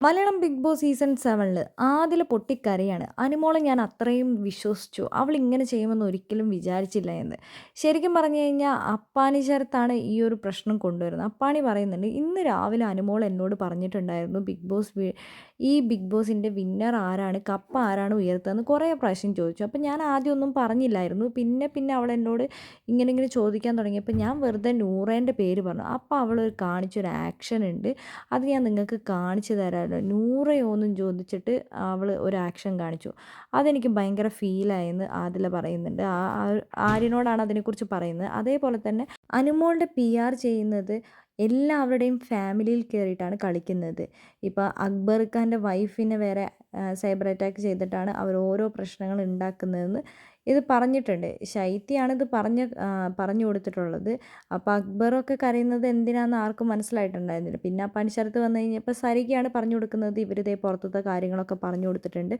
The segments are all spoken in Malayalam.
മലയാളം ബിഗ് ബോസ് സീസൺ സെവനിൽ ആദില പൊട്ടിക്കരയാണ്. അനുമോളെ ഞാൻ അത്രയും വിശ്വസിച്ചു. അവൾ ഇങ്ങനെ ചെയ്യുമെന്ന് ഒരിക്കലും വിചാരിച്ചില്ല എന്ന്. ശരിക്കും പറഞ്ഞു കഴിഞ്ഞാൽ അപ്പാനി ശരത്താണ് ഈ ഒരു പ്രശ്നം കൊണ്ടുവരുന്നത്. അപ്പാണി പറയുന്നുണ്ട് ഇന്ന് രാവിലെ അനുമോൾ എന്നോട് പറഞ്ഞിട്ടുണ്ടായിരുന്നു ബിഗ് ബോസ് ഈ ബിഗ് ബോസിന്റെ വിന്നർ ആരാണ് കപ്പ് ആരാണ് ഉയർത്തുന്നത് കുറേ പ്രാവശ്യം ചോദിച്ചു. അപ്പോൾ ഞാൻ ആദ്യം ഒന്നും പറഞ്ഞില്ലായിരുന്നു. പിന്നെ പിന്നെ അവൾ എന്നോട് ഇങ്ങനെ ഇങ്ങനെ ചോദിക്കാൻ തുടങ്ങിയപ്പോൾ ഞാൻ വെറുതെ നൂറേന്റെ പേര് പറഞ്ഞു. അപ്പോൾ അവൾ കാണിച്ചൊരു ആക്ഷൻ ഉണ്ട്. അത് ഞാൻ നിങ്ങൾക്ക് കാണിച്ചു തരാം നൂറയോന്നും ചോദിച്ചിട്ട് അവൾ ഒരു ആക്ഷൻ കാണിച്ചു. അതെനിക്ക് ഭയങ്കര ഫീലായെന്ന് ആദില പറയുന്നുണ്ട്. ആ ആര്യനോടാണ് അതിനെക്കുറിച്ച് പറയുന്നത്. അതേപോലെ തന്നെ അനുമോളുടെ പി ആർ ചെയ്യുന്നത് എല്ലാവരുടെയും ഫാമിലിയിൽ കയറിയിട്ടാണ് കളിക്കുന്നത്. ഇപ്പോൾ അക്ബർ ഖാന്റെ വൈഫിനെ വേറെ സൈബർ അറ്റാക്ക് ചെയ്തിട്ടാണ് അവർ ഓരോ പ്രശ്നങ്ങൾ ഉണ്ടാക്കുന്നതെന്ന് ഇത് പറഞ്ഞിട്ടുണ്ട്. ശൈത്യാണ് ഇത് പറഞ്ഞ് പറഞ്ഞു കൊടുത്തിട്ടുള്ളത്. അപ്പോൾ അക്ബറൊക്കെ കരയുന്നത് എന്തിനാണെന്ന് ആർക്കും മനസ്സിലായിട്ടുണ്ടായിരുന്നില്ല. പിന്നെ ആ പണിശരത്ത് വന്നു കഴിഞ്ഞപ്പോൾ സരികയാണ് പറഞ്ഞു കൊടുക്കുന്നത് ഇവരിതേ പുറത്തത്തെ കാര്യങ്ങളൊക്കെ പറഞ്ഞു കൊടുത്തിട്ടുണ്ട്.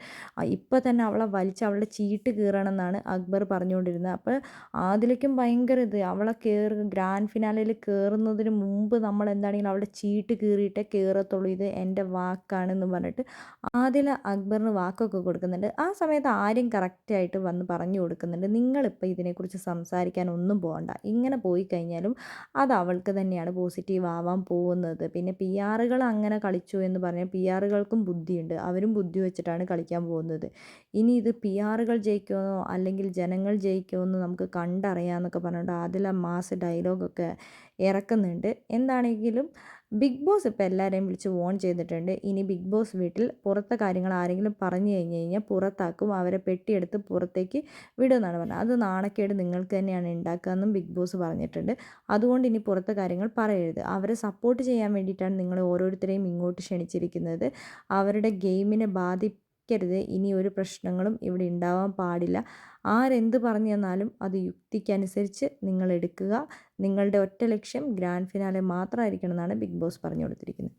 ഇപ്പോൾ തന്നെ അവളെ വലിച്ച് അവളുടെ ചീട്ട് കീറണമെന്നാണ് അക്ബർ പറഞ്ഞുകൊണ്ടിരുന്നത്. അപ്പോൾ ആതിലേക്കും ഭയങ്കര ഇത്. അവളെ കയറി ഗ്രാൻഡ് ഫിനാലയിൽ കയറുന്നതിന് മുമ്പ് നമ്മൾ എന്താണെങ്കിലും അവളുടെ ചീട്ട് കീറിയിട്ടേ കയറത്തുള്ളൂ ഇത് എന്റെ വാക്കാണെന്ന് പറഞ്ഞിട്ട് ആദില അക്ബറിന് വാക്കൊക്കെ കൊടുക്കുന്നുണ്ട്. ആ സമയത്ത് ആരും കറക്റ്റായിട്ട് വന്ന് പറഞ്ഞു കൊടുക്കുന്നുണ്ട്. നിങ്ങളിപ്പോൾ ഇതിനെക്കുറിച്ച് സംസാരിക്കാൻ ഒന്നും പോകണ്ട ഇങ്ങനെ പോയി കഴിഞ്ഞാലും അത് അവൾക്ക് തന്നെയാണ് പോസിറ്റീവ് ആവാൻ പോകുന്നത്. പിന്നെ പി ആറുകൾ അങ്ങനെ കളിച്ചു എന്ന് പറഞ്ഞാൽ പി ആറുകൾക്കും ബുദ്ധിയുണ്ട്. അവരും ബുദ്ധി വെച്ചിട്ടാണ് കളിക്കാൻ പോകുന്നത്. ഇനി ഇത് പി ആറുകൾ ജയിക്കുമെന്നോ അല്ലെങ്കിൽ ജനങ്ങൾ ജയിക്കുമെന്നോ നമുക്ക് കണ്ടറിയാമെന്നൊക്കെ പറഞ്ഞുകൊണ്ട് അതിലെ മാസ് ഡയലോഗൊക്കെ ഇറക്കുന്നുണ്ട്. എന്താണെങ്കിലും ബിഗ് ബോസ് ഇപ്പോൾ എല്ലാവരെയും വിളിച്ച് വോൺ ചെയ്തിട്ടുണ്ട്. ഇനി ബിഗ് ബോസ് വീട്ടിൽ പുറത്തെ കാര്യങ്ങൾ ആരെങ്കിലും പറഞ്ഞു കഴിഞ്ഞ് കഴിഞ്ഞാൽ പുറത്താക്കും. അവരെ പെട്ടിയെടുത്ത് പുറത്തേക്ക് വിടുമെന്നാണ് പറഞ്ഞത്. അത് നാണക്കേട് നിങ്ങൾക്ക് തന്നെയാണ് ഉണ്ടാക്കുകയെന്നും ബിഗ് ബോസ് പറഞ്ഞിട്ടുണ്ട്. അതുകൊണ്ട് ഇനി പുറത്തെ കാര്യങ്ങൾ പറയരുത്. അവരെ സപ്പോർട്ട് ചെയ്യാൻ വേണ്ടിയിട്ടാണ് നിങ്ങൾ ഓരോരുത്തരെയും ഇങ്ങോട്ട് ക്ഷണിച്ചിരിക്കുന്നത്. അവരുടെ ഗെയിമിനെ ബാധി ക്കരുത് ഇനി ഒരു പ്രശ്നങ്ങളും ഇവിടെ ഉണ്ടാവാൻ പാടില്ല. ആരെന്ത് പറഞ്ഞു തന്നാലും അത് യുക്തിക്കനുസരിച്ച് നിങ്ങൾ എടുക്കുക. നിങ്ങളുടെ ഒറ്റ ലക്ഷ്യം ഗ്രാൻഡ് ഫിനാലെ മാത്രമായിരിക്കണം എന്നാണ് ബിഗ് ബോസ് പറഞ്ഞു കൊടുത്തിരിക്കുന്നത്.